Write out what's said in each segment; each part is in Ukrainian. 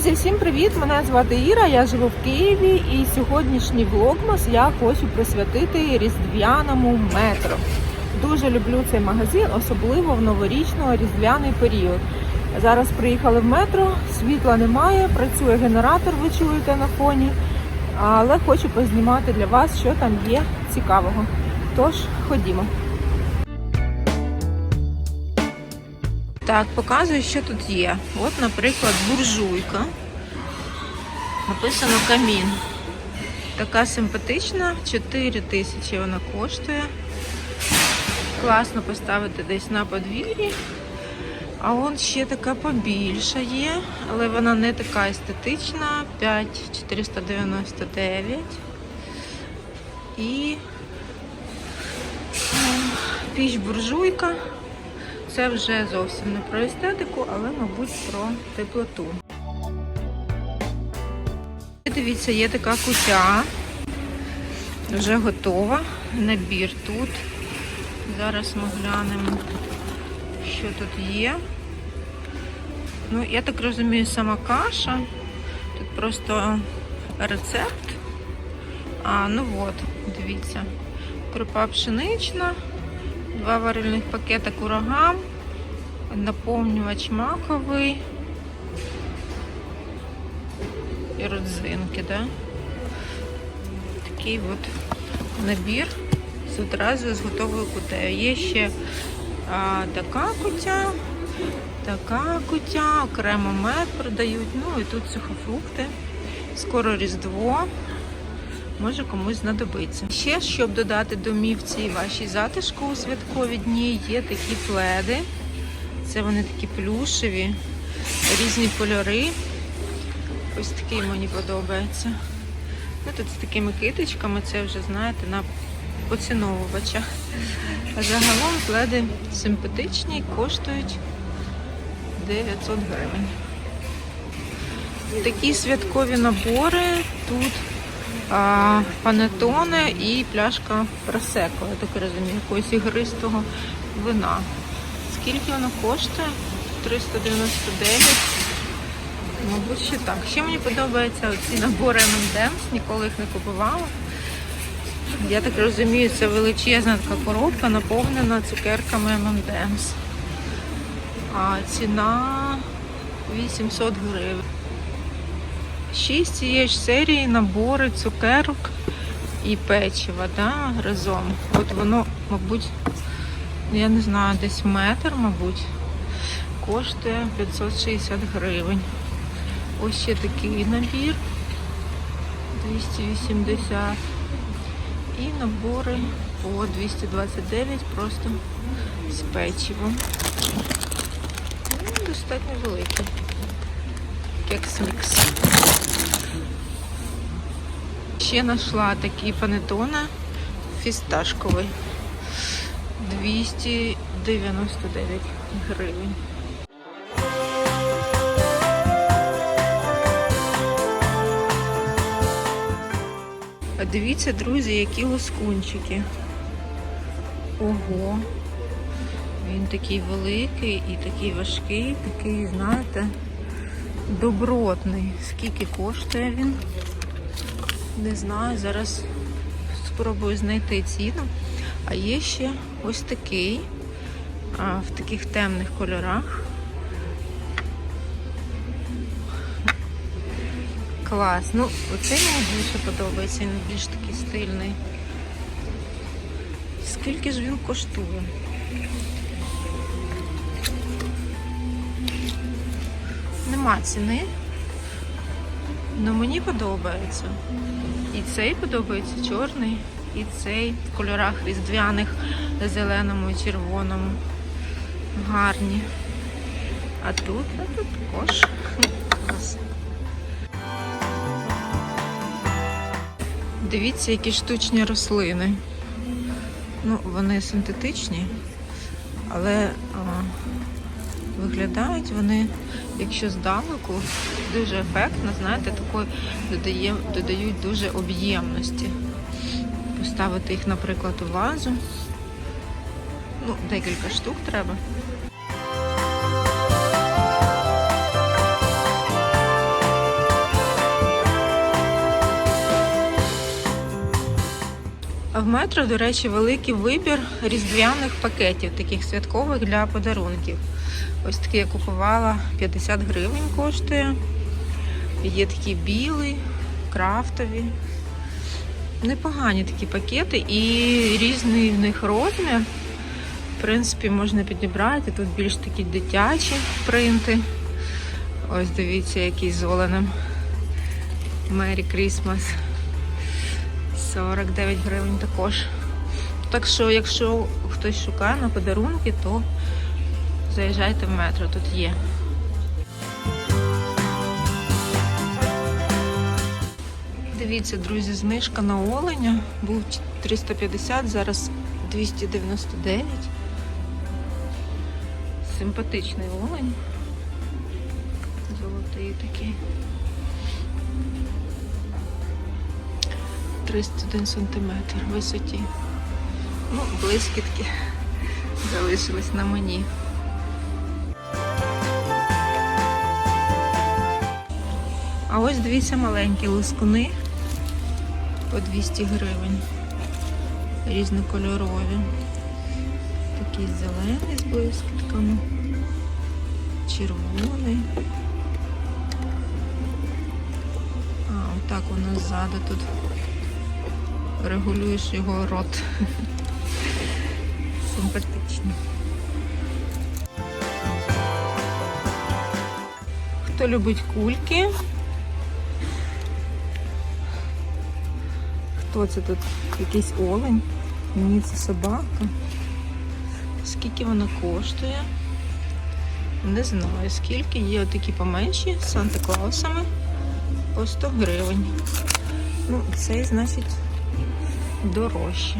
Друзі, всім привіт! Мене звати Іра, я живу в Києві і сьогоднішній влогмас я хочу присвятити різдвяному метро. Дуже люблю цей магазин, особливо в новорічно-різдвяний період. Зараз приїхали в метро, світла немає, працює генератор, ви чуєте на фоні. Але хочу познімати для вас, що там є цікавого. Тож, ходімо. Так, показую, що тут є. От, наприклад, буржуйка. Написано камін. Така симпатична, 4 тисячі вона коштує. Класно поставити десь на подвір'ї. А он ще така побільша є, але вона не така естетична. 5,499. І піч буржуйка. Це вже зовсім не про естетику, але, мабуть, про теплоту. Дивіться, є така кутя. Вже готова. Набір тут. Зараз ми глянемо, що тут є. Ну, я так розумію, сама каша. Тут просто рецепт. А, ну от, дивіться. Крупа пшенична. Два варильних пакета курагам, наповнювач маковий і родзинки, да? Такий от набір з одразу з готовою кутею. Є ще а, така кутя, така кутя, окремо мед продають, ну і тут сухофрукти. Скоро Різдво може комусь знадобиться. Ще, щоб додати домівці вашій затишку у святкові дні, є такі пледи. Це вони такі плюшеві, різні кольори. Ось такий мені подобається. Ну, Тут з такими китичками, це вже, знаєте, на поціновувача. А загалом пледи симпатичні, коштують 900 гривень. Такі святкові набори тут панетоне і пляшка просеко, я так розумію, якогось ігристого вина. Скільки воно коштує? 399. Мабуть, що так. Ще мені подобаються оці набори M&M's, ніколи їх не купувала. Я так розумію, це величезна така коробка, наповнена цукерками M&M's. А ціна 800 гривень. Ще цієї ж серії набори цукерок і печива да, разом. От воно, мабуть, я не знаю, десь метр, мабуть, коштує 560 гривень. Ось ще такий набір 280. І набори по 229 просто з печивом. Достатньо великий. Кекс мікс. Ще знайшла такі панетони фісташковий. 299 гривень. Дивіться, друзі, які лоскунчики. Ого. Він такий великий і такий важкий, такий, знаєте, добротний. Скільки коштує він? Не знаю, зараз спробую знайти ціну. А є ще ось такий, в таких темних кольорах. Клас. Ну, оцей мені більше подобається, він більш такий стильний. Скільки ж він коштує? Нема ціни. Ну мені подобається. І цей подобається чорний, і цей в кольорах різдвяних, зеленому і червоному. Гарні. А тут, а тут також. Дивіться, які штучні рослини. Ну, вони синтетичні, але а, виглядають вони, якщо здалеку, дуже ефектно, знаєте, такої додає, додають дуже об'ємності. Поставити їх, наприклад, у вазу. Ну, декілька штук треба. В метро, до речі, великий вибір різдвяних пакетів, таких святкових для подарунків. Ось такі я купувала 50 гривень коштує. Є такі білі, крафтові. Непогані такі пакети і різний в них розмір. В принципі, можна підібрати. Тут більш такі дитячі принти. Ось дивіться, який з. Merry Christmas. 49 гривень також. Так що, якщо хтось шукає на подарунки, то заїжджайте в метро, тут є. Дивіться, друзі, знижка на оленя. Був 350, зараз 299. Симпатичний олень. Золотий такий. 31 сантиметр в висоті. Ну, блискітки залишились на мені. А ось дивіться маленькі лискуни по 200 гривень. Різнокольорові. Такий зелений з блискітками, червоний. А, отак воно ззаду тут регулюєш його рот. Симпатично. Хто любить кульки? Хто це тут? Якийсь олень? Ні, це собака. Скільки вона коштує? Не знаю скільки. Є отакі поменші з Санта-Клаусами по 100 гривень. Ну, цей, значить, дорожче.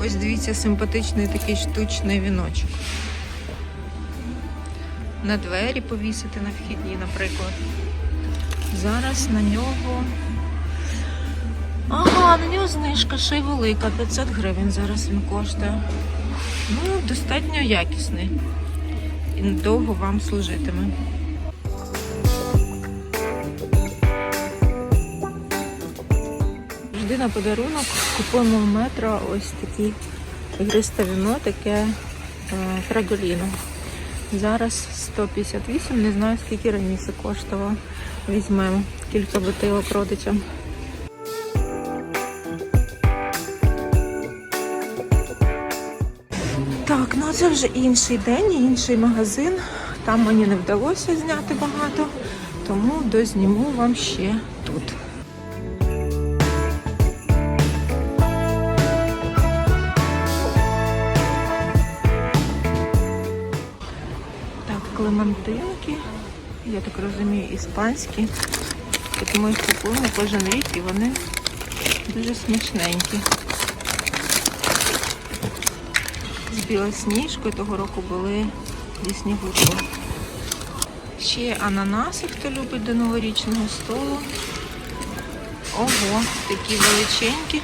Ось дивіться, симпатичний такий штучний віночок. На двері повісити на вхідні, наприклад. Зараз на нього. Ага, на нього знижка ще й велика, 500 гривень зараз він коштує. Ну, достатньо якісний. І довго вам служитиме. Завжди на подарунок купуємо в метро ось такі ігристе таке е, фраголіно. Зараз 158, не знаю скільки раніше коштувало. Візьмемо кілька бутилок родичам. Так, ну це вже інший день, інший магазин. Там мені не вдалося зняти багато, тому дозніму вам ще тут. Клементинки, я так розумію, іспанські. Тому їх купуємо кожен рік і вони дуже смачненькі. З білосніжкою того року були зі снігуркою. Ще ананаси, хто любить до новорічного столу. Ого, такі величенькі,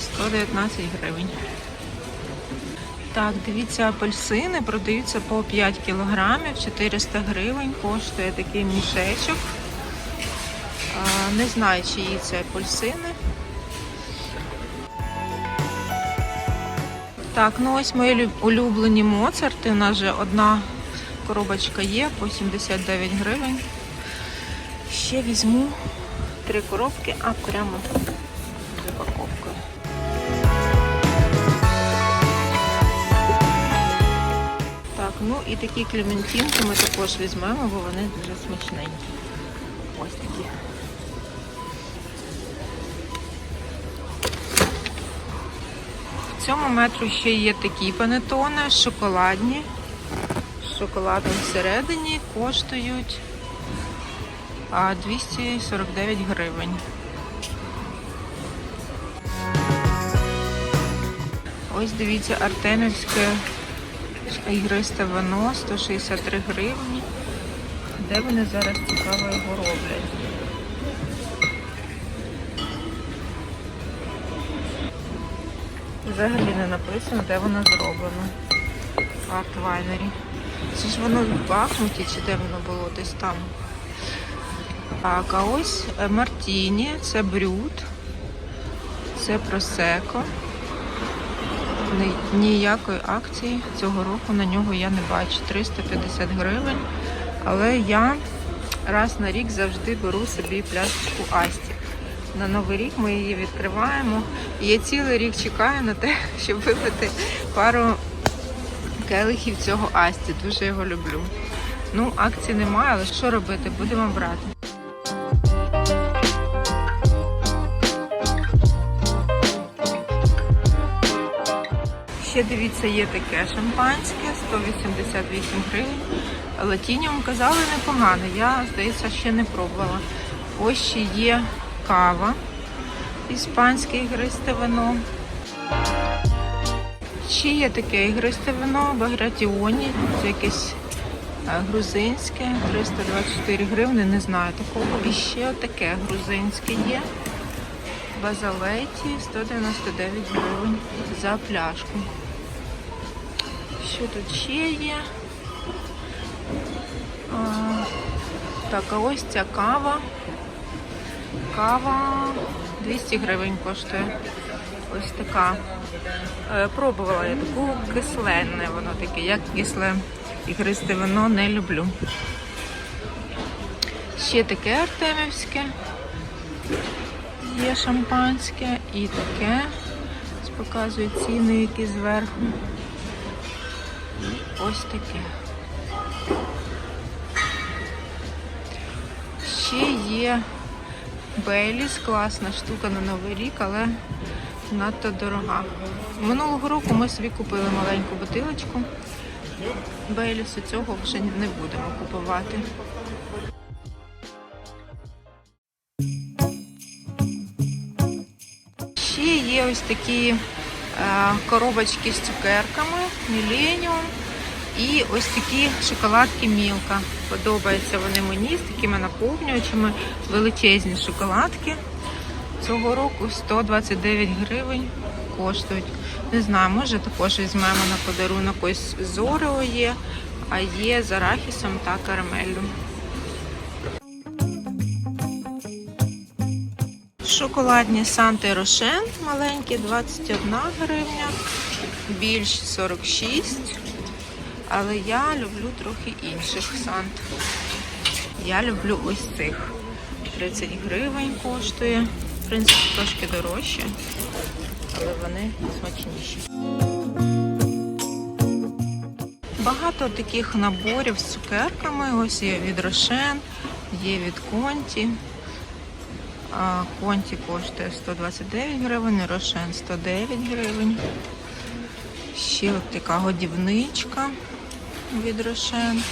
119 гривень. Так, дивіться, апельсини продаються по 5 кілограмів, 400 гривень, коштує такий мішечок. Не знаю, чиї це апельсини. Так, ну ось мої улюблені моцарти. У нас вже одна коробочка є по 79 гривень. Ще візьму три коробки, а прямо і такі клементинки ми також візьмемо, бо вони дуже смачненькі. Ось такі. В цьому метру ще є такі панетони, шоколадні. З шоколадом всередині коштують 249 гривень. Ось дивіться, Артемівське ігристе вино 163 гривні. Де вони зараз цікаво його роблять? Взагалі не написано, де воно зроблено. Арт-вайнері. Це ж воно в Бахмуті, чи де воно було десь там. Так, а ось е, Мартіні, це брют, це просеко. Ні- Ніякої акції цього року на нього я не бачу. 350 гривень. Але я раз на рік завжди беру собі пляшечку Асті. На Новий рік ми її відкриваємо. І я цілий рік чекаю на те, щоб випити пару келихів цього Асті. Дуже його люблю. Ну, акції немає, але що робити? Будемо брати. Ще дивіться, є таке шампанське, 188 гривень. Латініум казали непогано. Я, здається, ще не пробувала. Ось ще є кава, іспанське ігристе вино. Ще є таке ігристе вино, багратіоні, це якесь е, грузинське, 324 гривни, не знаю такого. І ще таке грузинське є. Базалеті 199 гривень за пляшку. Що тут ще є? А, так, а ось ця кава. Кава 200 гривень коштує. Ось така. Е, пробувала я таку кисленне, воно таке, як кисле ігристе вино не люблю. Ще таке артемівське. Є шампанське і таке. Показую ціни, які зверху. Ось таке. Ще є Бейліс, класна штука на Новий рік, але надто дорога. Минулого року ми собі купили маленьку бутилочку. Бейлісу цього вже не будемо купувати. Ще є ось такі е, коробочки з цукерками, Millennium. І ось такі шоколадки Мілка. Подобаються вони мені з такими наповнювачами. Величезні шоколадки. Цього року 129 гривень коштують. Не знаю, може також візьмемо на подарунок. Ось з є, а є з арахісом та карамеллю. Шоколадні Санте Рошен маленькі 21 гривня, більш 46. Але я люблю трохи інших сант. Я люблю ось цих. 30 гривень коштує. В принципі, трошки дорожче, але вони смачніші. Багато таких наборів з цукерками. Ось є від Рошен, є від Конті. Конті коштує 129 гривень, Рошен 109 гривень. Ще от така годівничка від Рошен.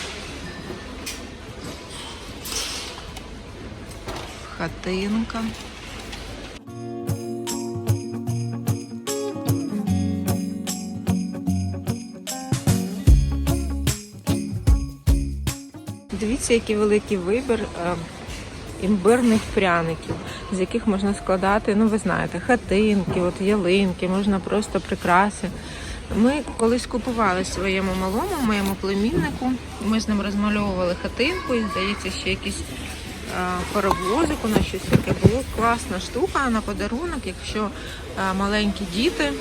Хатинка. Дивіться, який великий вибір е, імбирних пряників, з яких можна складати, ну ви знаєте, хатинки, от ялинки, можна просто прикраси. Ми колись купували своєму малому, моєму племіннику. Ми з ним розмальовували хатинку, і здається, ще якийсь е, паровозик у нас щось таке було. Класна штука на подарунок. Якщо е, маленькі діти,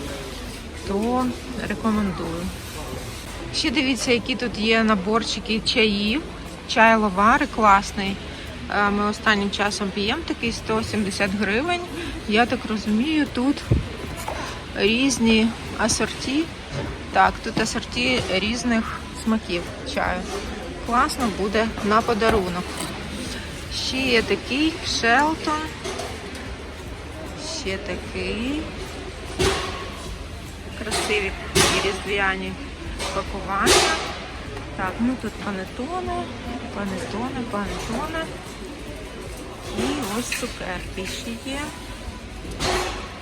то рекомендую. Ще дивіться, які тут є наборчики чаїв. Чай ловари класний. Е, Ми останнім часом п'ємо такий 170 гривень. Я так розумію, тут різні асорті. Так, тут асорті різних смаків чаю. Класно буде на подарунок. Ще є такий Шелтон. Ще такий. Красиві різдвяні пакування. Так, ну тут панетони, панетони, панетони. І ось цукерки ще є.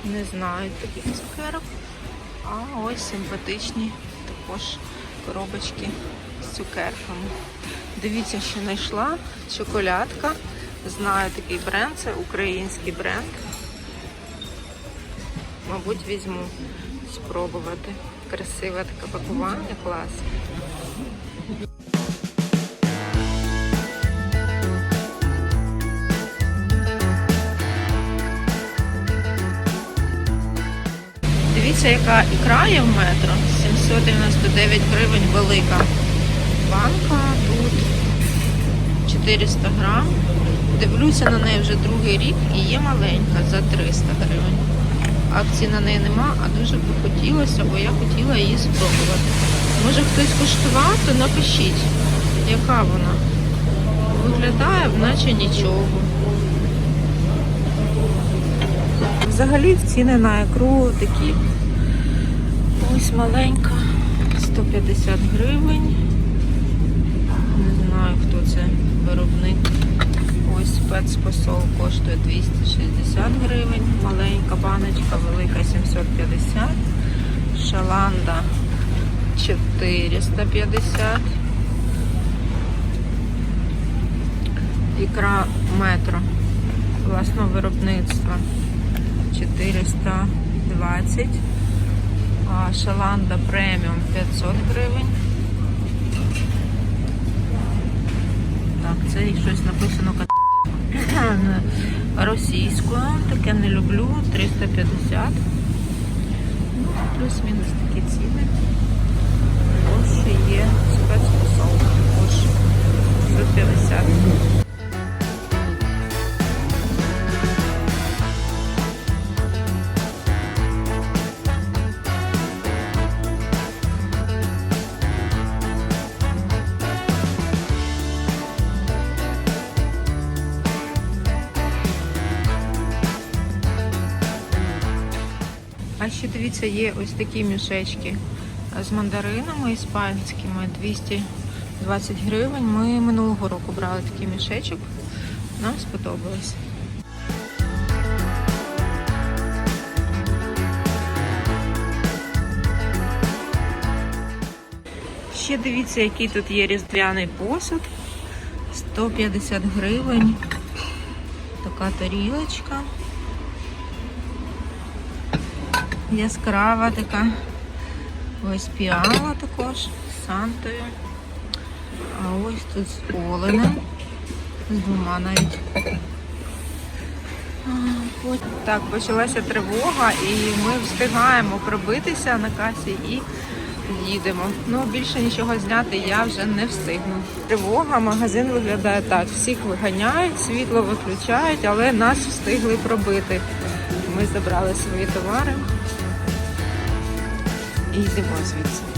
Не знаю таких цукерок. А ось симпатичні також коробочки з цукерками. Дивіться, що знайшла. Шоколадка. Знаю такий бренд, це український бренд. Мабуть, візьму спробувати. Красиве таке пакування, клас. Дивіться, яка ікра є в метро. 799 гривень велика. Банка тут 400 грам. Дивлюся на неї вже другий рік і є маленька за 300 гривень. Акції на неї нема, а дуже б хотілося, бо я хотіла її спробувати. Може хтось куштував, то напишіть, яка вона. Виглядає, наче нічого. Взагалі ціни на ікру такі. Ось маленька, 150 гривень. Не знаю, хто це виробник. Ось спецпосол коштує 260 гривень. Маленька баночка, велика 750. Шаланда 450. Ікра метро власного виробництва 420. А шаланда преміум 500 гривень. Так, це щось написано російською. Таке не люблю. 350. Ну, плюс-мінус такі ціни. Ось ще є спецпосол. Також 150. Дивіться, є ось такі мішечки з мандаринами іспанськими 220 гривень. Ми минулого року брали такий мішечок. Нам сподобалось. Ще дивіться, який тут є різдвяний посуд. 150 гривень. Така тарілочка. Яскрава така. Ось піала також з Сантою. А ось тут з оленем. З двома навіть. Так, почалася тривога і ми встигаємо пробитися на касі і їдемо. Ну, більше нічого зняти я вже не встигну. Тривога, магазин виглядає так. Всіх виганяють, світло виключають, але нас встигли пробити. Ми забрали свої товари і йдемо звідси.